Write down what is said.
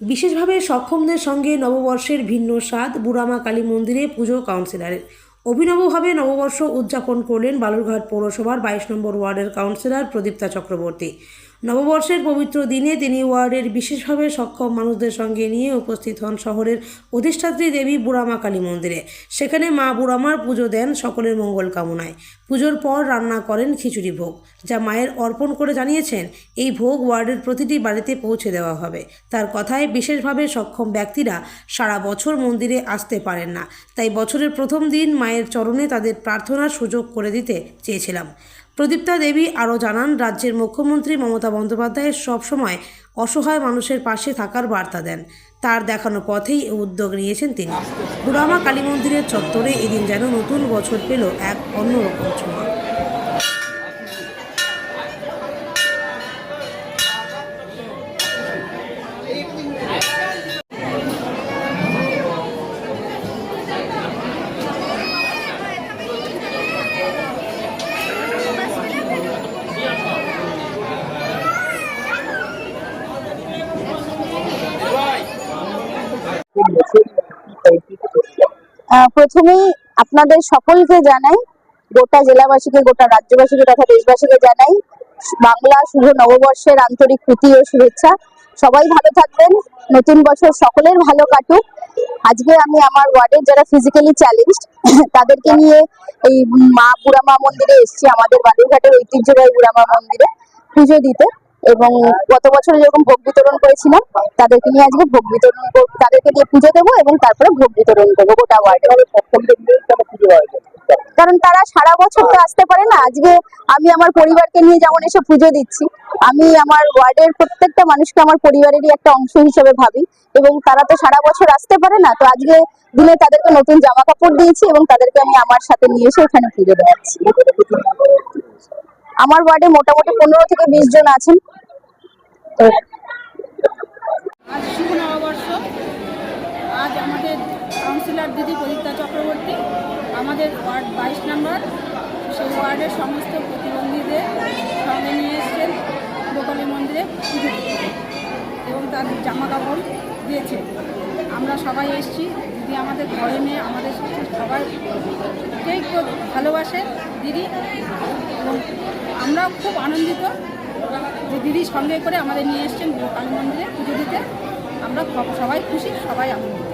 বিশেষভাবে সক্ষমদের সঙ্গে নববর্ষের ভিন্ন স্বাদ বুড়ামা কালী মন্দিরে পুজো কাউন্সিলরের। অভিনবভাবে নববর্ষ উদযাপন করলেন বালুরঘাট পৌরসভার বাইশ নম্বর ওয়ার্ডের কাউন্সিলর প্রদীপ্তা চক্রবর্তী। নববর্ষের পবিত্র দিনে তিনি ওয়ার্ডের বিশেষভাবে সক্ষম মানুষদের সঙ্গে নিয়ে উপস্থিত হন শহরের অধিষ্ঠাত্রী দেবী বুড়ামা কালী মন্দিরে। সেখানে মা বুড়ামার পুজো দেন সকলের মঙ্গল কামনায়। পুজোর পর রান্না করেন খিচুড়ি ভোগ, যা মায়ের অর্পণ করে জানিয়েছেন, এই ভোগ ওয়ার্ডের প্রতিটি বাড়িতে পৌঁছে দেওয়া হবে। তার কথায় বিশেষভাবে সক্ষম ব্যক্তিরা সারা বছর মন্দিরে আসতে পারেন না। তাই বছরের প্রথম দিন মায়ের চরণে তাদের প্রার্থনার সুযোগ করে দিতে চেয়েছিলাম। প্রদীপ্তা দেবী আরও জানান, রাজ্যের মুখ্যমন্ত্রী মমতা বন্দ্যোপাধ্যায় সবসময় অসহায় মানুষের পাশে থাকার বার্তা দেন। তার দেখানো পথেই উদ্যোগ নিয়েছেন তিনি। বুড়ামা কালী মন্দিরের চত্বরে এদিন যেন নতুন বছর পেল এক অন্যরকম ছোঁয়া। প্রথমেই আপনাদের সকলকে জানাই, গোটা জেলাবাসীকে, গোটা রাজ্যবাসীকে তথা দেশবাসীকে জানাই, বাংলা শুভ নববর্ষের আন্তরিক প্রীতি ও শুভেচ্ছা। সবাই ভালো থাকবেন, নতুন বছর সকলের ভালো কাটুক। আজকে আমি আমার ওয়ার্ডের যারা ফিজিক্যালি চ্যালেঞ্জড তাদেরকে নিয়ে এই মা বুড়ামা মন্দিরে এসেছি, আমাদের বালুরঘাটের ঐতিহ্যবাহী বুড়ামা মন্দিরে পুজো দিতে। এবং গত বছর যেরকম ভোগ বিতরণ করেছিলাম, তাদেরকে নিয়ে আজকে ভোগ বিতরণ তাদেরকে নিয়ে পুজো দেবো এবং তারপরে ভোগ বিতরণ করব গোটা ওয়ার্ডে কারণ তারা সারা বছর তো আসতে পারে না। আজকে আমি আমার পরিবারকে নিয়ে যেমন এসে পুজো দিচ্ছি, আমি আমার ওয়ার্ডের প্রত্যেকটা মানুষকে আমার পরিবারেরই একটা অংশ হিসেবে ভাবি এবং তারা তো সারা বছর আসতে পারে না। তো আজকে দিনে তাদেরকে নতুন জামা কাপড় দিয়েছি এবং তাদেরকে আমি আমার সাথে নিয়ে এসে এখানে পুজো দেওয়াচ্ছি। আমার ওয়ার্ডে মোটামুটি পনেরো থেকে বিশ জন আছেন। আজ শুভ নববর্ষ। আজ আমাদের কাউন্সিলর দিদি প্রদীপ্তা চক্রবর্তী, আমাদের ওয়ার্ড বাইশ নম্বর, সেই ওয়ার্ডের সমস্ত প্রতিবন্ধীদের সঙ্গে নিয়ে এসেছেন গোপালী মন্দিরে এবং তাদের জামা কাপড় দিয়েছে। আমরা সবাই এসেছি, দিদি আমাদের ঘরে মেয়ে আমাদের সবাই ভালোবাসে দিদি। এবং আমরাও খুব আনন্দিত যে দিদি সঙ্গে করে আমাদের নিয়ে এসছেন কালী মন্দিরে পুজো দিতে। আমরা সবাই খুশি, সবাই আনন্দিত।